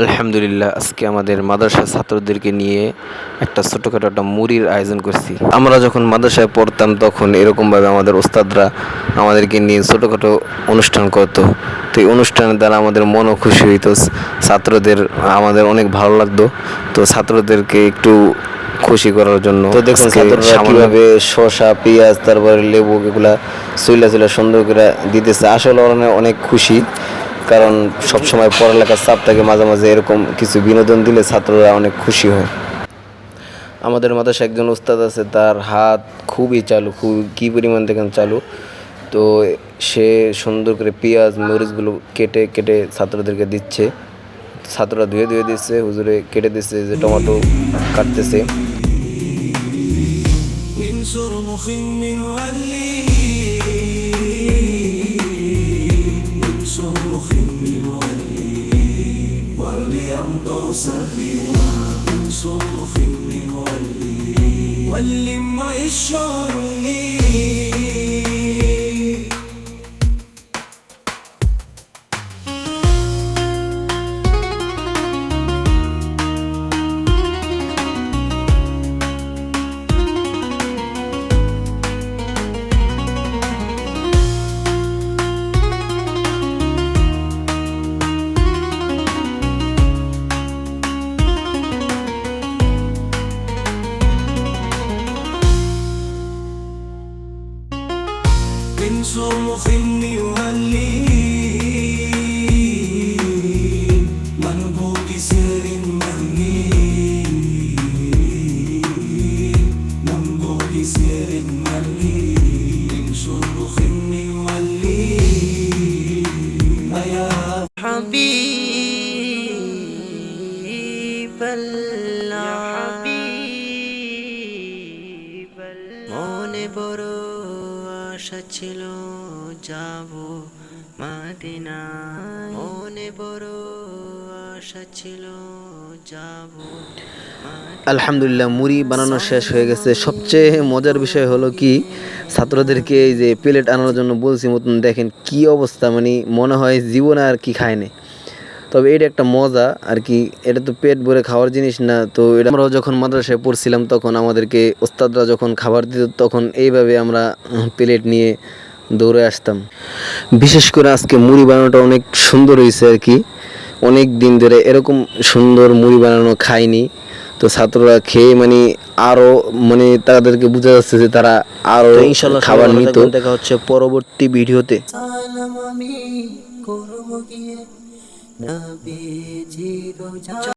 আলহামদুলিল্লাহ আজকে আমাদের মাদ্রাসা ছাত্রদেরকে নিয়ে একটা ছোটোখাটো একটা মুড়ির আয়োজন করছি। আমরা যখন মাদ্রাসায় পড়তাম তখন এরকমভাবে আমাদের ওস্তাদরা আমাদেরকে নিয়ে ছোটোখাটো অনুষ্ঠান করতো। তো এই অনুষ্ঠানের দ্বারা আমাদের মনও খুশি হইতো ছাত্রদের আমাদের অনেক ভালো লাগতো। তো ছাত্রদেরকে একটু খুশি করার জন্য তো দেখুন ছাত্ররা কীভাবে শসা পেঁয়াজ তারপরে লেবু এগুলা চুলা চুলা সুন্দর করে দিতেছে আসলে ওরা অনেক খুশি। কারণ সবসময় পড়ালেখার চাপ থাকে মাঝে মাঝে এরকম কিছু বিনোদন দিলে ছাত্ররা অনেক খুশি হয় আমাদের মাদ্রাসায় একজন উস্তাদ আছে তার হাত খুবই চালু খুব কী পরিমাণ দেখেন চালু তো সে সুন্দর করে পেঁয়াজ মরিচগুলো কেটে কেটে ছাত্রদেরকে দিচ্ছে ছাত্ররা ধুয়ে ধুয়ে দিচ্ছে হুজুরে কেটে দিচ্ছে যে টমেটো কাটতেছে من سرمخ من ولي سهلين صوت مني ولي. ولي ما يشعرني الصمخ يهلي منبو بسر مهين منبو بسر مهين شرخ يولي يا حبيب الله. حبيب الله. আশা ছিল যাব মাদিনা মনে বড় আশা ছিল যাব আলহামদুলিল্লাহ, মুড়ি বানানো শেষ হয়ে গেছে। সবচেয়ে মজার বিষয় হলো কি, ছাত্রদেরকে এই যে প্লেট আনানোর জন্য বলছি, মতন দেখেন কি অবস্থা মানে মনে হয় জীবনে আর কি খায় না তবে এটা একটা মজা আর কি এটা তো পেট ভরে খাওয়ার জিনিস না তো এটা আমরাও যখন মাদ্রাসায় পড়ছিলাম তখন আমাদেরকে ওস্তাদরা যখন খাবার দিত তখন এইভাবে আমরা প্লেট নিয়ে দৌড়ে আসতাম। বিশেষ করে আজকে মুড়ি বানানোটা অনেক সুন্দর হয়েছে আর কি। অনেক দিন ধরে এরকম সুন্দর মুড়ি বানানো খায়নি তো ছাত্ররা খেয়ে মানে আরও মানে তাদেরকে বোঝা যাচ্ছে যে তারা আরও খাবার নিত। দেখা হচ্ছে পরবর্তী ভিডিওতে। নবীজির